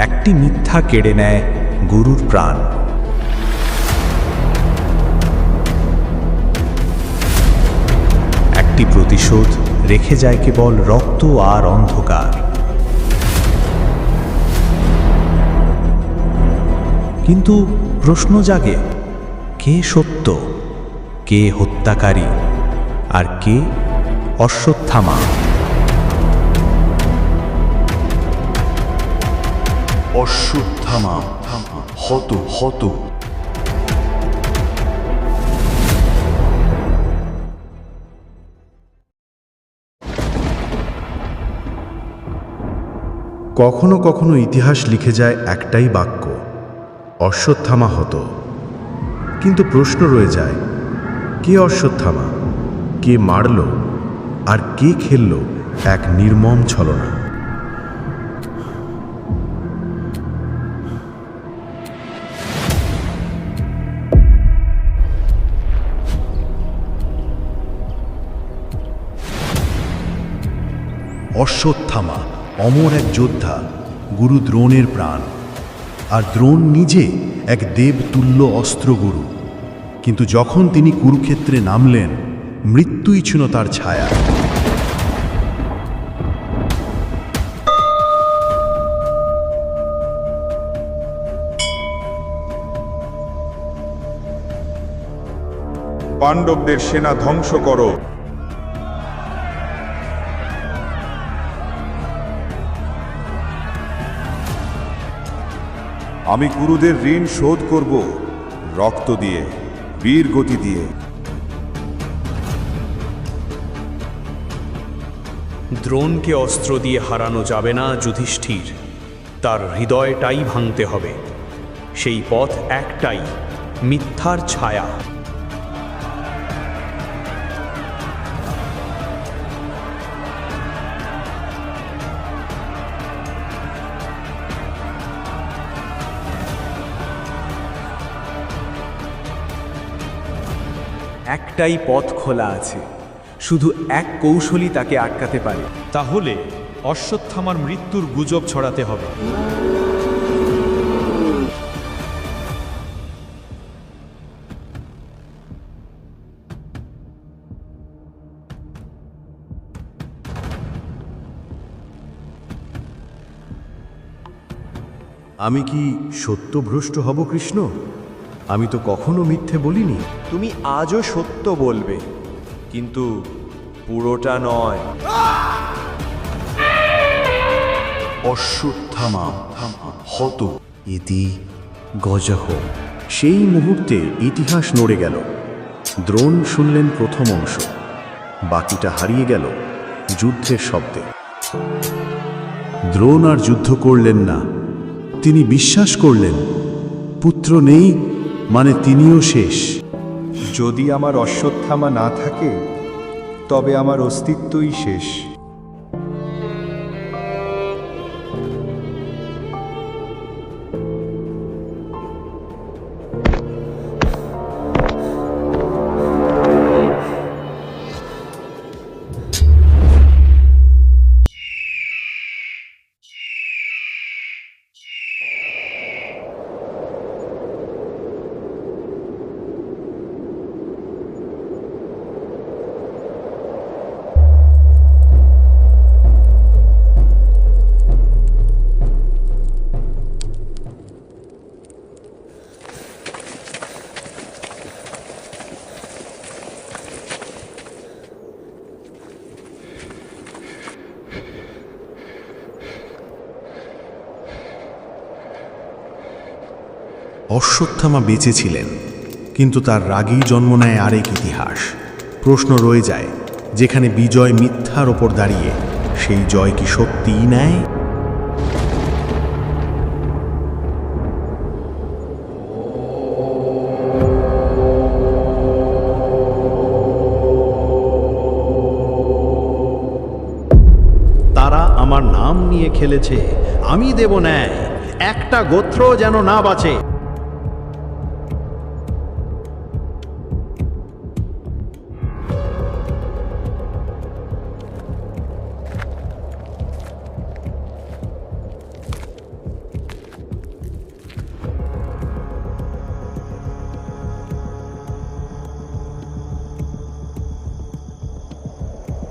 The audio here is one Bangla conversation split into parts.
একটি মিথ্যা কেড়ে নেয় গুরুর প্রাণ। একটি প্রতিশোধ রেখে যায় কেবল রক্ত আর অন্ধকার। কিন্তু প্রশ্ন জাগে, কে সত্য, কে হত্যাকারী, আর কে অশ্বত্থামা? অশ্বত্থামা হত হত। কখনো কখনো ইতিহাস লিখে যায় একটাই বাক্য, অশ্বত্থামা হত। কিন্তু প্রশ্ন রয়ে যায়, কে অশ্বত্থামা? কে মারল? আর কে খেলল এক নির্মম ছলনা? অশ্বত্থামা, অমর এক যোদ্ধা, গুরু দ্রোণের প্রাণ। আর দ্রোণ নিজে এক দেবতুল্য অস্ত্রগুরু। কিন্তু যখন তিনি কুরুক্ষেত্রে নামলেন, মৃত্যুই ছিল তার ছায়া। পাণ্ডবদের সেনা ধ্বংস করো। আমি গুরুদের ঋণ শোধ করব, রক্ত দিয়ে, বীর গতি দিয়ে। দ্রোণকে অস্ত্র দিয়ে হারানো যাবে না যুধিষ্ঠির। তার হৃদয়টাই ভাঙতে হবে। সেই পথ একটাই, মিথ্যার ছায়া। একটাই পথ খোলা আছে। শুধু এক কৌশলই তাকে আটকাতে পারে। তাহলে অশ্বত্থামার মৃত্যুর গুজব ছড়াতে হবে। আমি কি সত্যভ্রষ্ট হব কৃষ্ণ? আমি তো কখনো মিথ্যে বলিনি। তুমি আজও সত্য বলবে কিন্তু পুরোটা নয়। অশ্বত্থামা হত ইতি গজহ। সেই মুহূর্তে ইতিহাস নড়ে গেল। দ্রোণ শুনলেন প্রথম অংশ। বাকিটা হারিয়ে গেল যুদ্ধের শব্দে। দ্রোণ আর যুদ্ধ করলেন না। তিনি বিশ্বাস করলেন পুত্র নেই মানে তিনিও শেষ। যদি আমার অশ্বত্থামা না থাকে তবে আমার অস্তিত্বই শেষ। অশ্বত্থামা বেঁচে ছিলেন, কিন্তু তার রাগেই জন্ম নেয় আরেক ইতিহাস। প্রশ্ন রয়ে যায়, যেখানে বিজয় মিথ্যার ওপর দাঁড়িয়ে সেই জয় কি সত্যিই নেয়? তারা আমার নাম নিয়ে খেলেছে, আমি দেব ন্যায়, একটা গোত্র যেন না বাঁচে।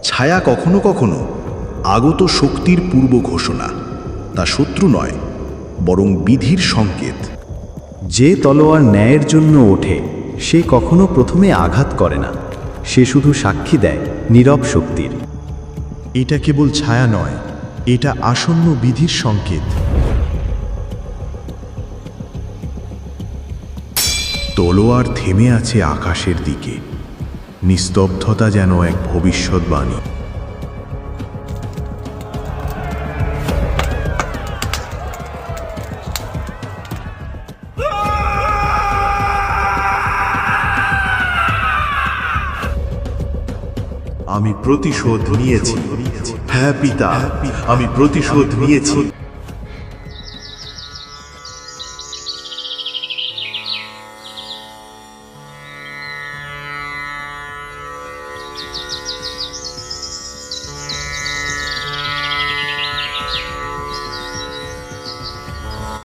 ছায়া কখনো কখনো আগত শক্তির পূর্ব ঘোষণা। তা শত্রু নয়, বরং বিধির সংকেত। যে তলোয়ার ন্যায়ের জন্য ওঠে, সে কখনো প্রথমে আঘাত করে না। সে শুধু সাক্ষী দেয় নীরব শক্তির। এটা কেবল ছায়া নয়, এটা আসন্ন বিধির সংকেত। তলোয়ার থেমে আছে আকাশের দিকে। নিস্তব্ধতা যেন এক ভবিষ্যৎবাণী। আমি প্রতিশোধ নিয়েছি। হ্যাঁ পিতা আমি প্রতিশোধ নিয়েছি।